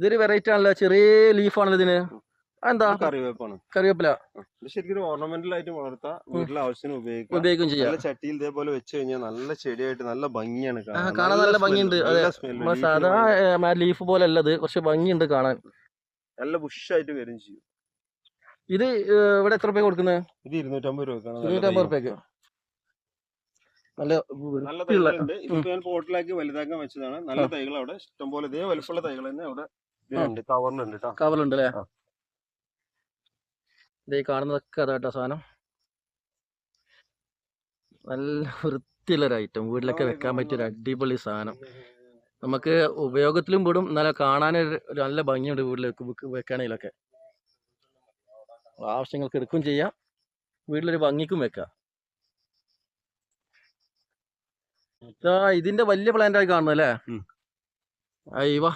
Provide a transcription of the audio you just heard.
ഇതൊരു വെറൈറ്റി ആണല്ലോ. ചെറിയ ലീഫാണല്ലോ ഇതിന്. എന്താ കറിവേപ്പാണ്. കറിവേപ്പില. ശരിക്കും ഓർണമെന്റൽ ആയിട്ട് വളർത്താം വീട്ടിലെ ആവശ്യത്തിന് ഉപയോഗിക്കാം. ഉപയോഗിക്കും ചെയ്യാം. നല്ല ചട്ടിയിൽ ഇതേപോലെ വെച്ച് കഴിഞ്ഞാൽ നല്ല ചെടിയായിട്ട് നല്ല ഭംഗിയാണ് കാണാൻ. നല്ല ഭംഗിയുണ്ട്. അതെ. നല്ല smell, നമ്മളെ leaf ന് സാധാ ലീഫ് പോലെ അല്ലത് കുറച്ച് ഭംഗിയുണ്ട് കാണാൻ. നല്ല ബുഷായിട്ട് വരും ചെയ്യും. ഇത് ഇവിടെ എത്ര രൂപ കൊടുക്കുന്നത്? ഇത് ഇരുന്നൂറ്റമ്പത് രൂപ ഇരുന്നൂറ്റമ്പത് രൂപയ്ക്ക്. നല്ല നല്ല തൈകളുണ്ട് ഇതിപ്പോ ഞാൻ പോട്ടിലാക്കി വലുതാക്കാൻ വെച്ചതാണ്. നല്ല തൈകൾ അവിടെ. ഇഷ്ടംപോലെ ഇതേ വലുപ്പമുള്ള തൈകൾ തന്നെ അവിടെ കേട്ടോ കവലുണ്ട് അല്ലേ ഇതേ കാണുന്നതൊക്കെ അതാട്ടോ സാധനം. നല്ല വൃത്തിയുള്ള ഒരു ഐറ്റം വീട്ടിലൊക്കെ വെക്കാൻ പറ്റിയ ഒരു അടിപൊളി സാധനം. നമുക്ക് ഉപയോഗത്തിലും പെടും നല്ല ഒരു നല്ല ഭംഗിയുണ്ട് വീട്ടിലേക്ക് വെക്ക് വെക്കുകയാണെങ്കിലൊക്കെ ആവശ്യങ്ങൾക്ക് എടുക്കുകയും ചെയ്യാം. വീട്ടിലൊരു ഭംഗിക്കും വെക്കാം. ഇതാ ഇതിന്റെ വലിയ പ്ലാന്റ് ആയി കാണുന്നു അല്ലേ. അയ്യവാ